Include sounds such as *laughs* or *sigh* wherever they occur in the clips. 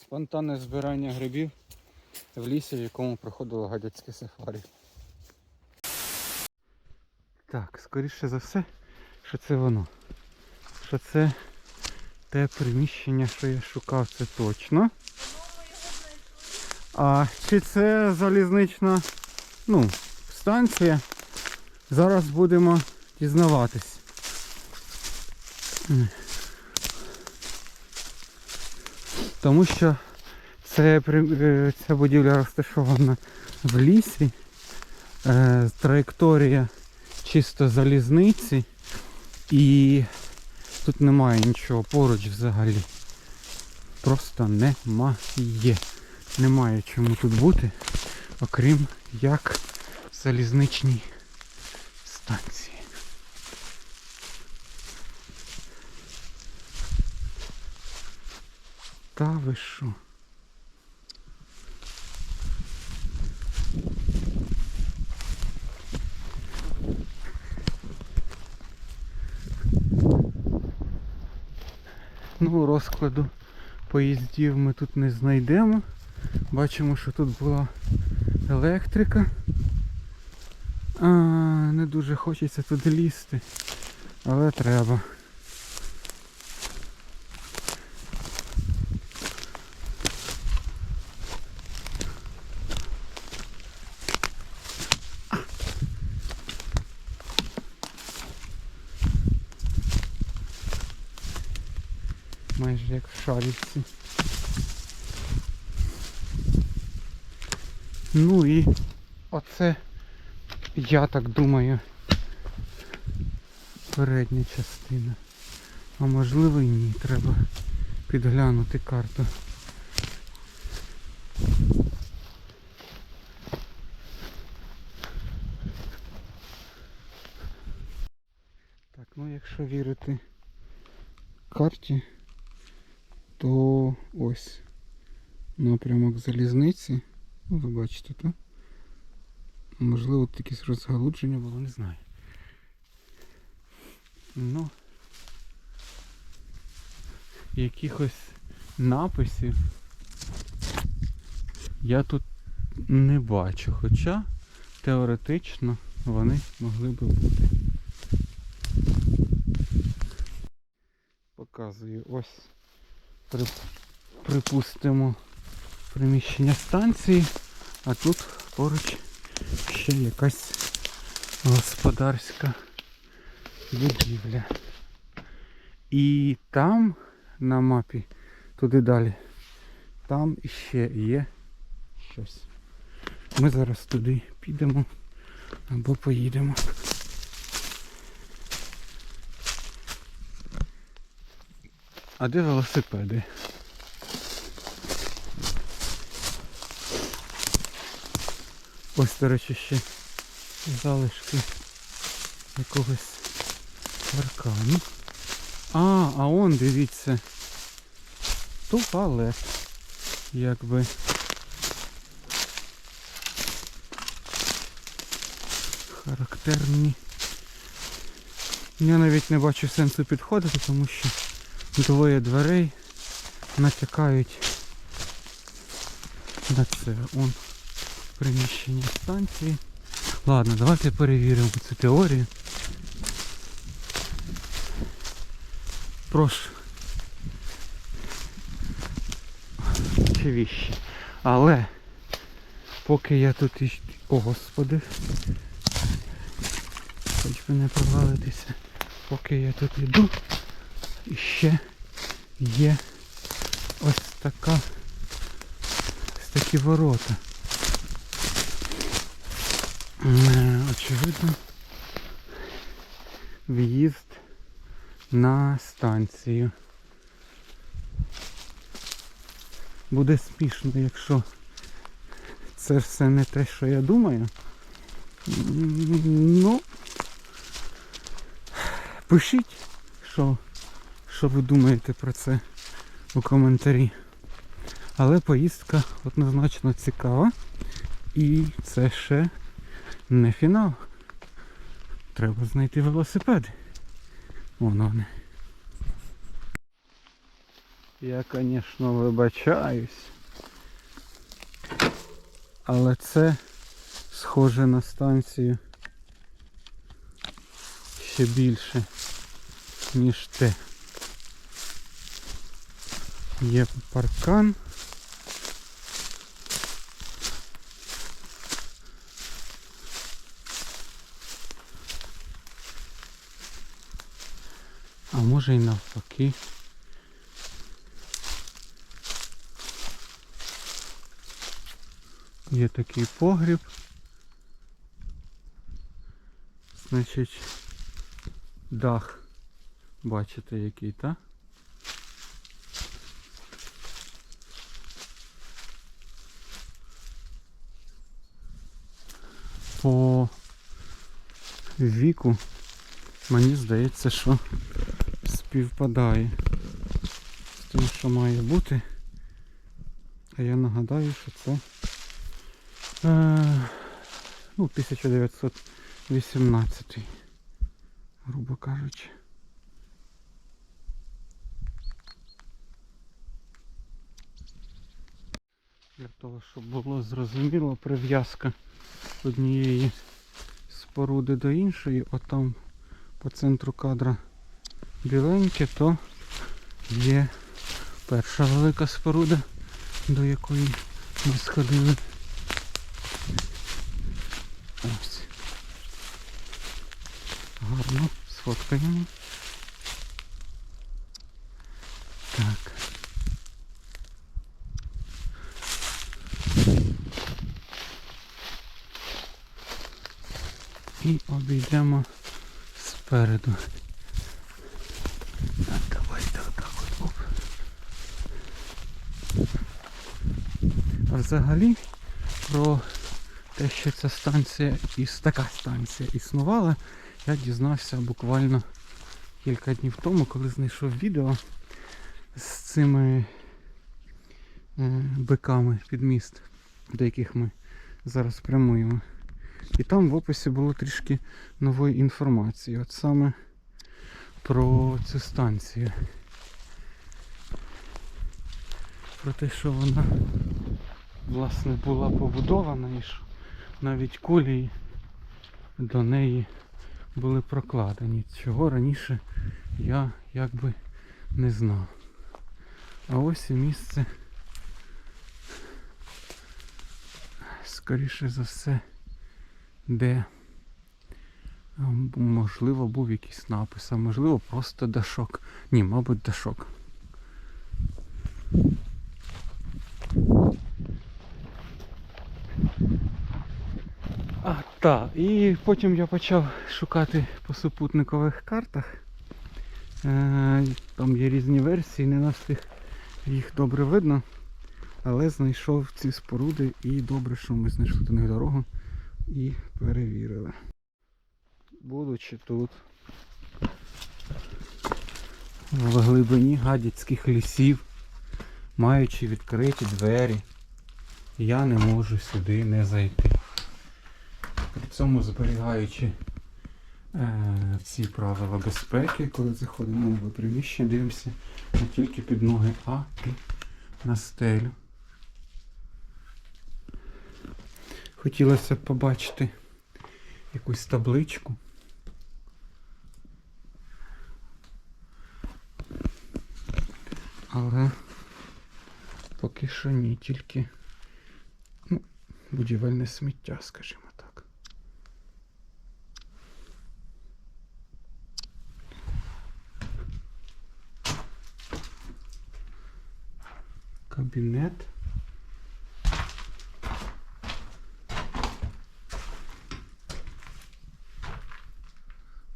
Спонтанне збирання грибів в лісі, в якому проходило гадяцьке сафарі. Так, скоріше за все, що це воно. Що це те приміщення, що я шукав, це точно. А чи це залізнична ну, станція? Зараз будемо дізнаватись. Тому що це, е, ця будівля розташована в лісі. Е, траєкторія чисто залізниці. І тут немає нічого поруч взагалі. Просто немає. Немає чому тут бути, окрім як залізничній станції. Та ви що? Ну, розкладу поїздів ми тут не знайдемо. Бачимо, що тут була електрика. А, не дуже хочеться туди лізти, але треба. Майже як в шарівці. Ну і оце, я так думаю, передня частина. А можливо і ні, треба підглянути карту. Так, ну якщо вірити карті, то ось напрямок залізниці. Ну, ви бачите, так? Можливо, тут якесь розгалудження було, не знаю. Ну якихось написів я тут не бачу, хоча теоретично вони могли би бути. Показую ось при, припустимо приміщення станції, а тут поруч ще якась господарська будівля. І там на мапі, туди далі, там ще є щось. Ми зараз туди підемо або поїдемо. А де велосипеди? Ось, до речі, ще залишки якогось паркану. А, а он, дивіться. Туалет. Якби. Характерні. Я навіть не бачу сенсу підходити, тому що двоє дверей натякають на це. Он приміщення станції. Ладно, давайте перевіримо цю теорію. Прошу. Чи віщі. Але поки я тут іщ... О, господи. Хоч би не провалитися. Поки я тут йду, іще є ось така ось такі ворота. Очевидно, в'їзд на станцію. Буде смішно, якщо це все не те, що я думаю. Ну, пишіть, що, що ви думаєте про це у коментарі. Але поїздка однозначно цікава. І це ще не фінал. Треба знайти велосипеди. Вон вони. Я, звісно, вибачаюсь. Але це схоже на станцію ще більше, ніж те. Є паркан. Може і навпаки. Є такий погріб. Значить, дах. Бачите який, так? По віку мені здається, що співпадає з тим, що має бути. А я нагадаю, що це е, ну, 1918, грубо кажучи. Для того, щоб було зрозуміло, прив'язка однієї споруди до іншої, отам по центру кадра біленьке, то є перша велика споруда, до якої ми сходили. Ось. Гарно, сфоткаємо. Так. І обійдемо спереду. Так, давайте отак от. Оп. А взагалі про те, що ця станція іс така станція існувала, я дізнався буквально кілька днів тому, коли знайшов відео з цими е, биками під міст, до яких ми зараз прямуємо. І там в описі було трішки нової інформації. От саме про цю станцію. Про те, що вона власне була побудована і що навіть колії до неї були прокладені. Чого раніше я якби не знав. А ось і місце, скоріше за все, де ем, можливо був якийсь напис, а можливо просто дашок. Ні, мабуть, дашок. А, так, і потім я почав шукати по супутникових картах. Е, там є різні версії, не на всіх їх добре видно. Але знайшов ці споруди і добре, що ми знайшли до них дорогу і перевірили. Будучи тут, в глибині гадяцьких лісів, маючи відкриті двері, я не можу сюди не зайти. При цьому зберігаючи е, ці правила безпеки, коли заходимо в приміщення, дивимося не тільки під ноги, а і на стелю. Хотілося б побачити якусь табличку. Але поки що ні, тільки будівельне сміття, скажімо так. Кабінет.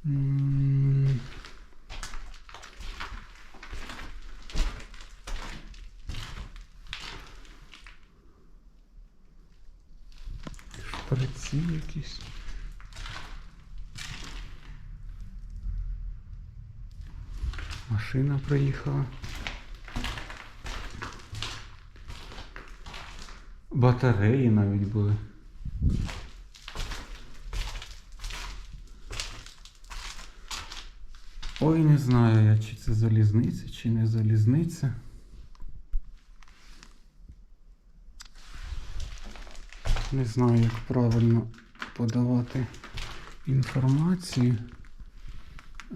М, машина проїхала. Батареї навіть були. Ой, не знаю я, чи це залізниця, чи не залізниця. Не знаю, як правильно подавати інформацію,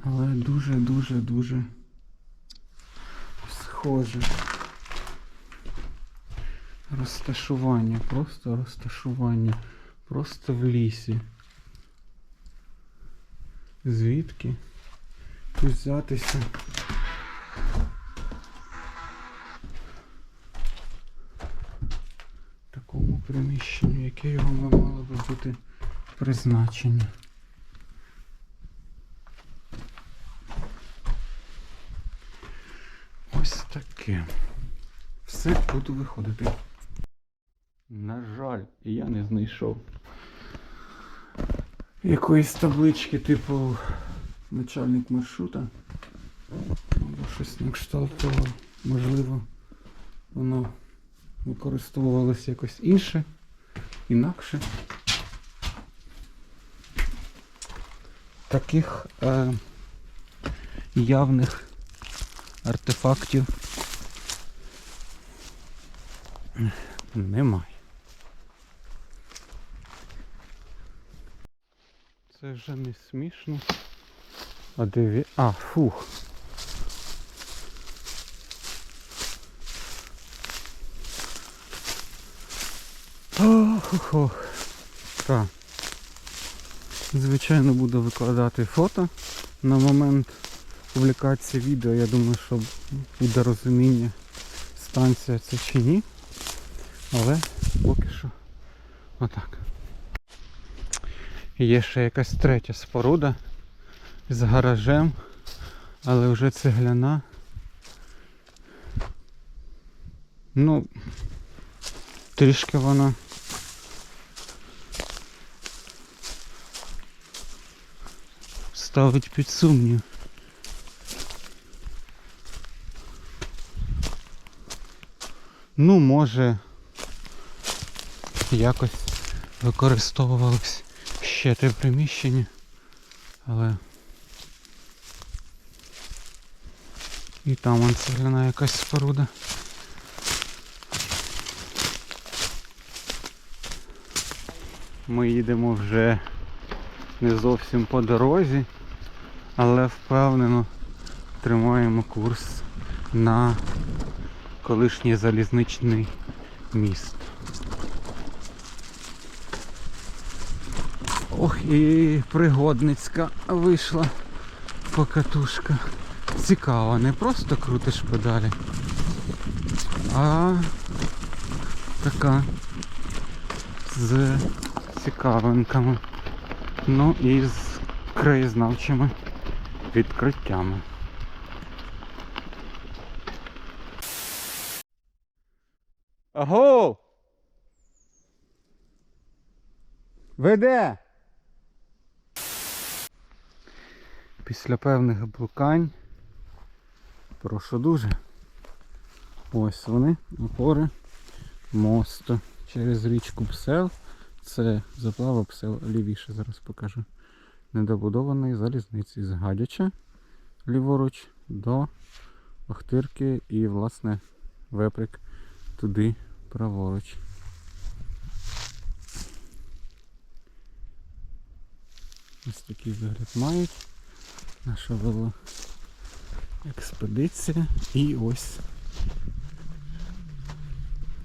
але дуже-дуже-дуже схоже. Розташування, просто розташування, просто в лісі. Звідки взятися? такому приміщенню, яке його мало би бути призначення. Ось таке. Все буду виходити. На жаль, я не знайшов якоїсь таблички, типу начальник маршрута. Або щось на кшталт того. Можливо, воно використовувалося якось інше, інакше. Таких е, явних артефактів немає. Це вже не смішно. А диві... А, фух. Ох, ох. Так. Звичайно, буду викладати фото. На момент публікації відео, я думаю, що буде розуміння, станція це чи ні. Але поки що отак. Є ще якась третя споруда з гаражем, але вже цегляна. Ну, трішки вона ставить під сумнів. Ну, може, якось використовувалось ще те приміщення, але і там вон цегляна якась споруда. Ми їдемо вже не зовсім по дорозі, але впевнено тримаємо курс на колишній залізничний міст. Ох, і пригодницька вийшла покатушка. Цікаво, не просто крутиш педалі, а така з цікавинками. Ну і з краєзнавчими відкриттями. Аго! Ви де? Після певних блукань. Прошу дуже. Ось вони, опори мосту через річку Псел. Це заплава Псел лівіше, зараз покажу. Недобудованої залізниці з Гадяча ліворуч до Охтирки і власне веприк туди праворуч. Ось такий вигляд мають. Наша вела експедиція і ось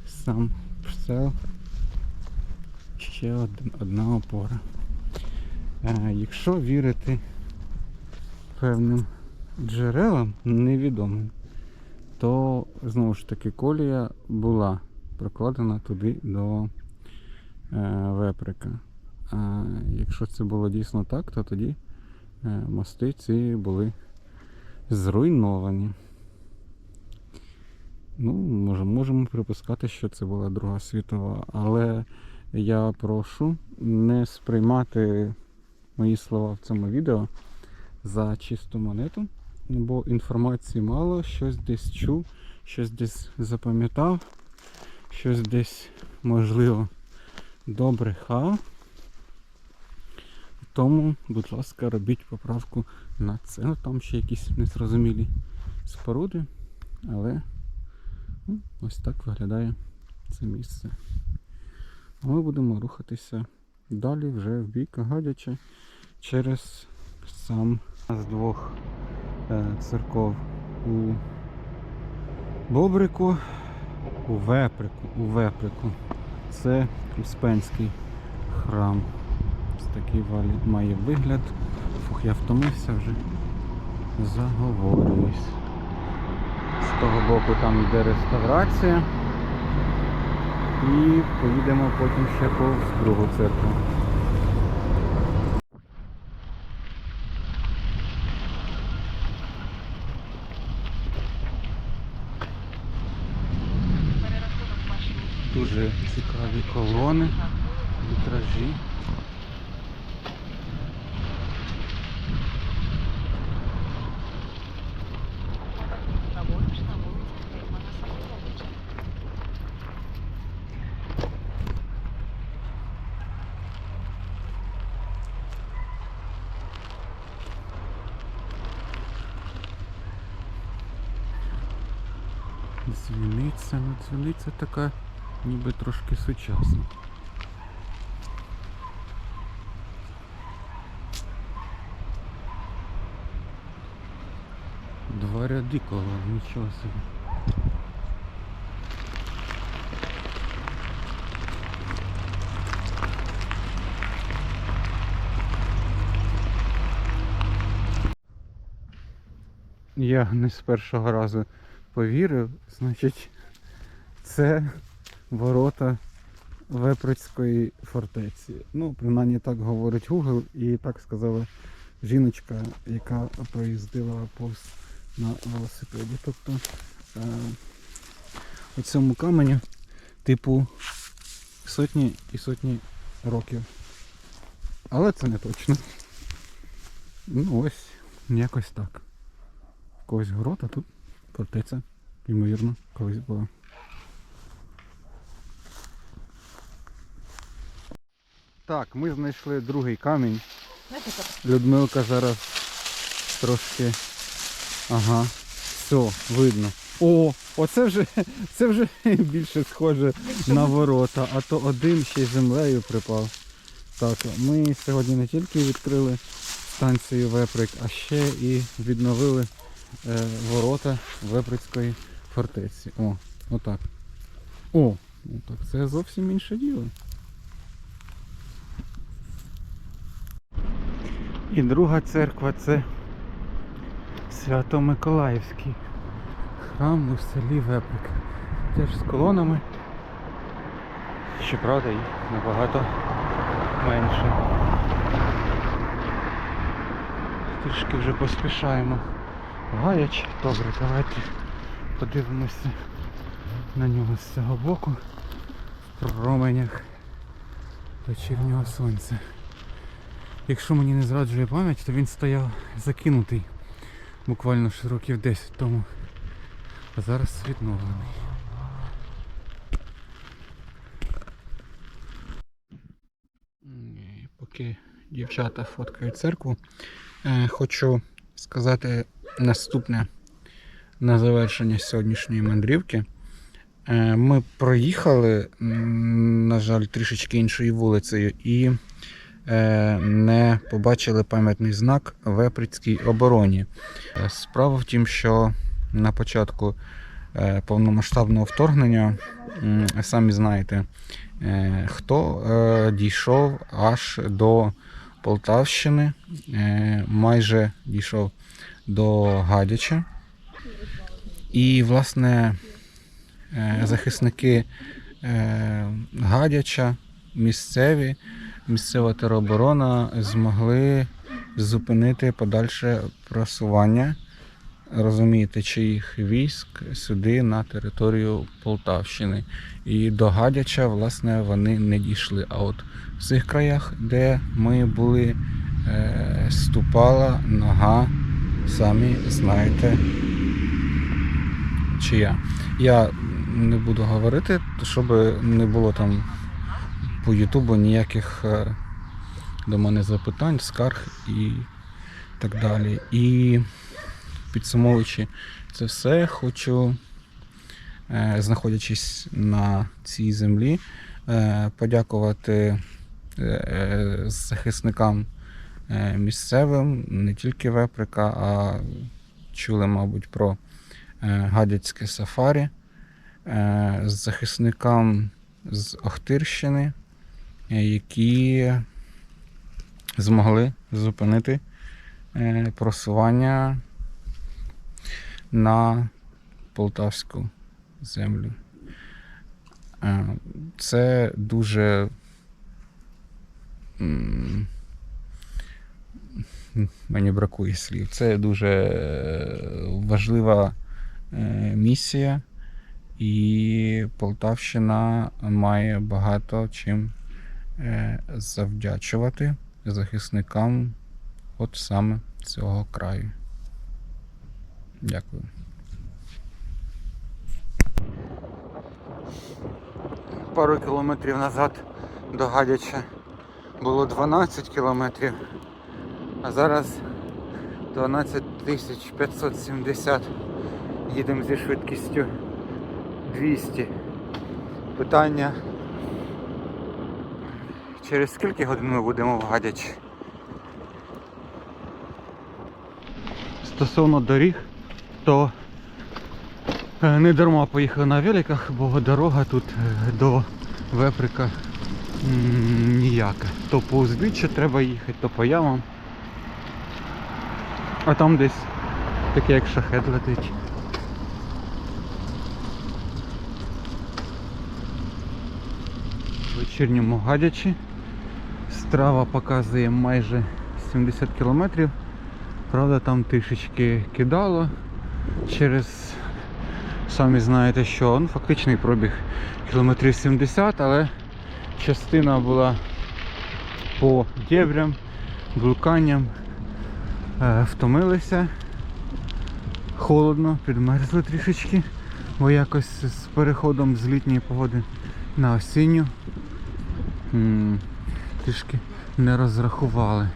сам псел. Ще одна опора. Е, якщо вірити певним джерелам невідомим, то знову ж таки колія була прокладена туди до е, веприка. А якщо це було дійсно так, то тоді мости ці були зруйновані. Ну, може, можемо припускати, що це була Друга світова, але я прошу не сприймати мої слова в цьому відео за чисту монету, бо інформації мало, щось десь чув, щось десь запам'ятав, щось десь, можливо, добре хав. Тому, будь ласка, робіть поправку на це. Ну, Там ще якісь незрозумілі споруди, але ну, ось так виглядає це місце. Ми будемо рухатися далі вже в бік Гадяча через сам з двох е, церков у Бобрику, у Веприку, у Веприку. Це Успенський храм. Ось такий має вигляд. Фух, я втомився вже. Заговорююсь. З того боку там йде реставрація. І поїдемо потім ще повз другу церкву. Дуже цікаві колони, вітражі. Така ніби трошки сучасна. Два ряди коло, нічого собі. Я не з першого разу повірив, значить, це ворота Веприцької фортеці. Ну, принаймні так говорить Google і так сказала жіночка, яка проїздила повз на велосипеді. Тобто е, у цьому каменю, типу, сотні і сотні років. Але це не точно. Ну ось, якось так. Когось грота тут фортеця, ймовірно, колись була. Так, ми знайшли другий камінь. Людмилка зараз трошки. Ага. Все, видно. О, оце вже *laughs* це вже *laughs* більше схоже на ворота, а то один ще й землею припав. Так, ми сьогодні не тільки відкрили станцію Веприк, а ще і відновили е, ворота Веприцької фортеці. О, отак. О, ну так це зовсім інше діло. І друга церква це Свято-Миколаївський храм у селі Веприк. Теж з колонами. Щоправда, їх набагато менше. Трішки вже поспішаємо. Гаяч. Добре, давайте подивимося на нього з цього боку в променях вечірнього сонця. Якщо мені не зраджує пам'ять, то він стояв закинутий буквально ще років 10 тому. А зараз відновлений. Поки дівчата фоткають церкву, е, хочу сказати наступне на завершення сьогоднішньої мандрівки. Е, Ми проїхали, на жаль, трішечки іншою вулицею і не побачили пам'ятний знак Веприцькій обороні. Е, Справа в тім, що на початку е, повномасштабного вторгнення, самі знаєте, е, хто е, дійшов аж до Полтавщини, е, майже дійшов до Гадяча. І, власне, е, захисники е, Гадяча, місцеві, місцева тероборона змогли зупинити подальше просування, розумієте, чиїх військ сюди на територію Полтавщини. І до Гадяча, власне, вони не дійшли. А от в цих краях, де ми були, е, ступала нога, самі знаєте, чия. Я не буду говорити, щоб не було там по Ютубу ніяких е, до мене запитань, скарг і так далі. І підсумовуючи це все, хочу, е, знаходячись на цій землі, е, подякувати захисникам місцевим, не тільки Веприка, а чули, мабуть, про гадяцьке сафарі, захисникам з Охтирщини, які змогли зупинити е, просування на полтавську землю. Е, Це дуже мені бракує слів. Це дуже важлива е, місія, і Полтавщина має багато чим завдячувати захисникам от саме цього краю. Дякую. Пару кілометрів назад до Гадяча було 12 кілометрів, а зараз 12 570. Їдемо зі швидкістю 200. Питання. Через скільки годин ми будемо в Гадячі? Стосовно доріг, то е, не дарма поїхали на великах, бо дорога тут е, до Веприка ніяка. То по узбіччю треба їхати, то по ямам. А там десь таке як шахет летить. В вечірньому гадячі. Страва показує майже 70 кілометрів. Правда, там трішечки кидало через, самі знаєте що, ну, фактичний пробіг кілометрів 70, але частина була по дєбрям, блуканням, е, втомилися, холодно, підмерзли трішечки, бо якось з переходом з літньої погоди на осінню трішки не розрахували.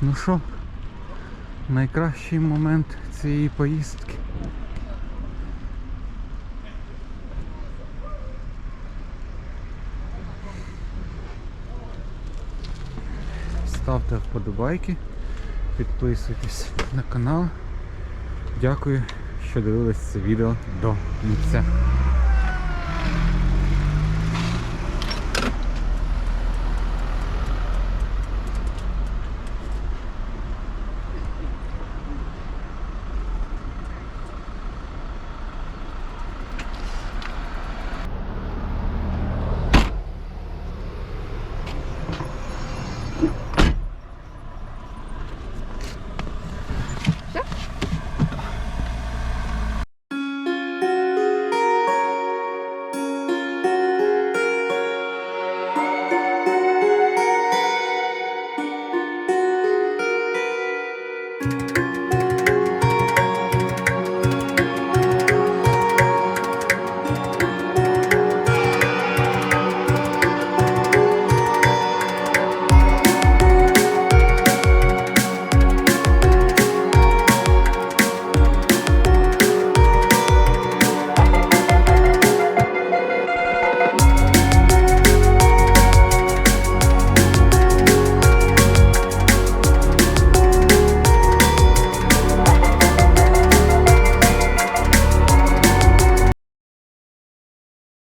Ну що, найкращий момент цієї поїздки. Ставте вподобайки, підписуйтесь на канал. Дякую, що дивились це відео до кінця.